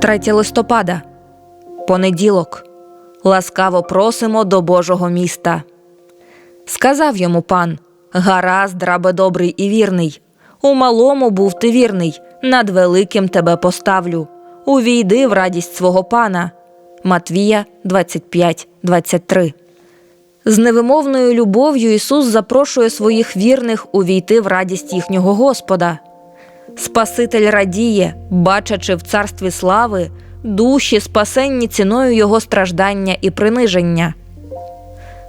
3 листопада. Понеділок. Ласкаво просимо до Божого міста. Сказав йому пан: Гаразд, рабе добрий і вірний. У малому був ти вірний, над великим тебе поставлю. Увійди в радість свого пана. Матвія 25, 23. З невимовною любов'ю Ісус запрошує своїх вірних увійти в радість їхнього Господа. Спаситель радіє, бачачи в царстві слави душі, спасенні ціною Його страждання і приниження.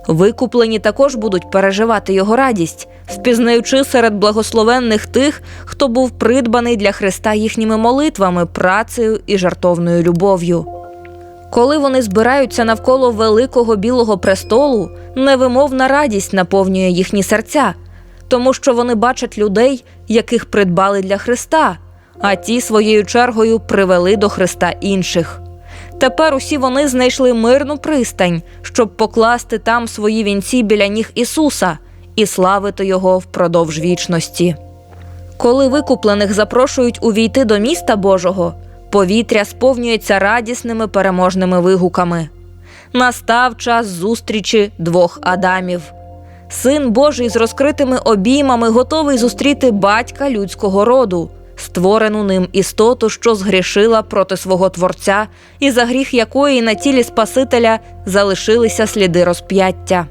Викуплені також будуть переживати його радість, впізнаючи серед благословенних тих, хто був придбаний для Христа їхніми молитвами, працею і жартовною любов'ю. Коли вони збираються навколо великого білого престолу, невимовна радість наповнює їхні серця, тому що вони бачать людей, яких придбали для Христа, а ті своєю чергою привели до Христа інших. Тепер усі вони знайшли мирну пристань, щоб покласти там свої вінці біля ніг Ісуса і славити Його впродовж вічності. Коли викуплених запрошують увійти до міста Божого, повітря сповнюється радісними переможними вигуками. Настав час зустрічі двох Адамів. Син Божий з розкритими обіймами готовий зустріти батька людського роду, створену ним істоту, що згрішила проти свого Творця, і за гріх якої на тілі Спасителя залишилися сліди розп'яття.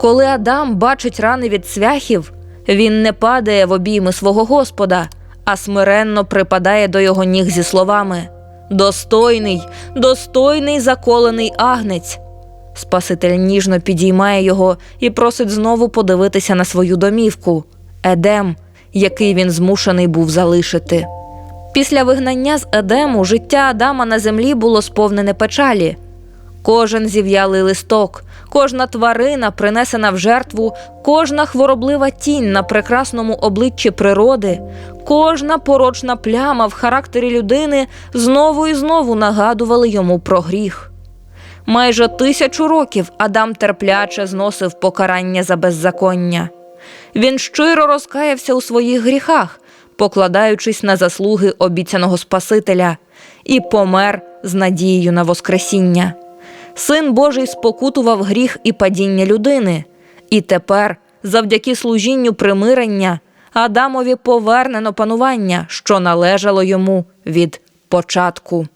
Коли Адам бачить рани від цвяхів, він не падає в обійми свого Господа, а смиренно припадає до його ніг зі словами: Достойний, достойний заколений агнець. Спаситель ніжно підіймає його і просить знову подивитися на свою домівку Едем, який він змушений був залишити. Після вигнання з Едему життя Адама на землі було сповнене печалі. Кожен зів'ялий листок, кожна тварина, принесена в жертву, кожна хвороблива тінь на прекрасному обличчі природи, кожна порочна пляма в характері людини знову і знову нагадували йому про гріх. Майже тисячу років Адам терпляче зносив покарання за беззаконня. Він щиро розкаявся у своїх гріхах, покладаючись на заслуги обіцяного Спасителя, і помер з надією на Воскресіння. Син Божий спокутував гріх і падіння людини, і тепер, завдяки служінню примирення, Адамові повернено панування, що належало йому від початку.